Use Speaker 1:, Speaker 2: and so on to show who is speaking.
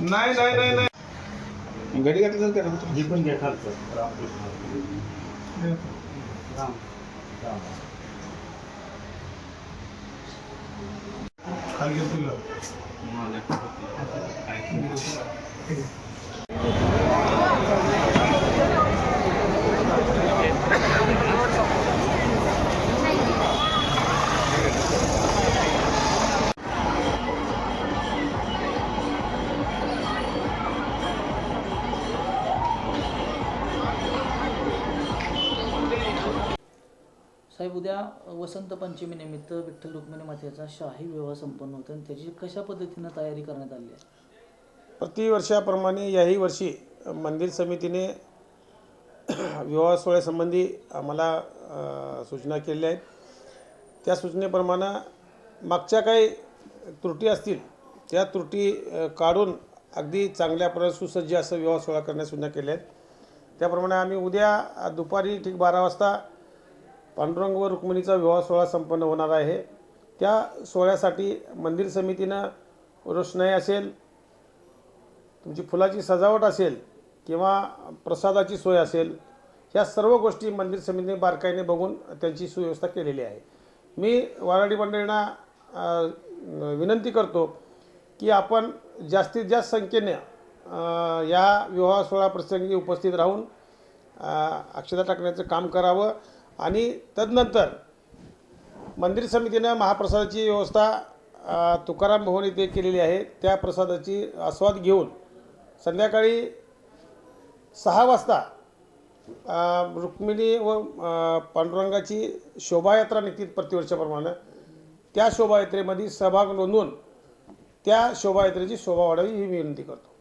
Speaker 1: नाही नाही नाही नाही.
Speaker 2: घडी घातलं तर करा
Speaker 3: हे पण घ्या खालचं. रामकृष्ण. राम राम.
Speaker 1: खाली घे तुला.
Speaker 4: साहेब उद्या वसंत पंचमीनिमित्त विठ्ठल रुक्मिणी मातेचा शाही विवाह संपन्न होतो आणि त्याची कशा पद्धतीनं तयारी करण्यात आली आहे?
Speaker 5: प्रतिवर्षाप्रमाणे याही वर्षी मंदिर समितीने विवाह सोहळ्यासंबंधी आम्हाला सूचना केलेल्या आहेत. त्या सूचनेप्रमाणे मागच्या काही त्रुटी असतील त्या त्रुटी काढून अगदी चांगल्या प्रकारे सुसज्ज असं विवाह सोहळा करण्यास सूचना केल्या आहेत. त्याप्रमाणे आम्ही उद्या दुपारी ठीक बारा वाजता पांडुरंग व रुक्मिणीचा विवाह सोहळा संपन्न होणार आहे. त्या सोहळ्यासाठी मंदिर समितीनं रोषणाई असेल तुमची फुलाची सजावट असेल किंवा प्रसादाची सोय असेल ह्या सर्व गोष्टी मंदिर समितीने बारकाईने बघून त्यांची सुव्यवस्था केलेली आहे. मी वाराडी मंडळींना विनंती करतो की आपण जास्तीत जास्त संख्येने या विवाह सोहळा प्रसंगी उपस्थित राहून अक्षता टाकण्याचं काम करावं. आणि तदनंतर मंदिर समितीनं महाप्रसादाची व्यवस्था तुकाराम भवन इथे केलेली आहे. त्या प्रसादाची आस्वाद घेऊन संध्याकाळी सहा वाजता रुक्मिणी व पांडुरंगाची शोभायात्रा निघते प्रतिवर्षाप्रमाणे. त्या शोभायात्रेमध्ये सहभाग नोंदवून त्या शोभायात्रेची शोभा वाढावी ही विनंती करतो.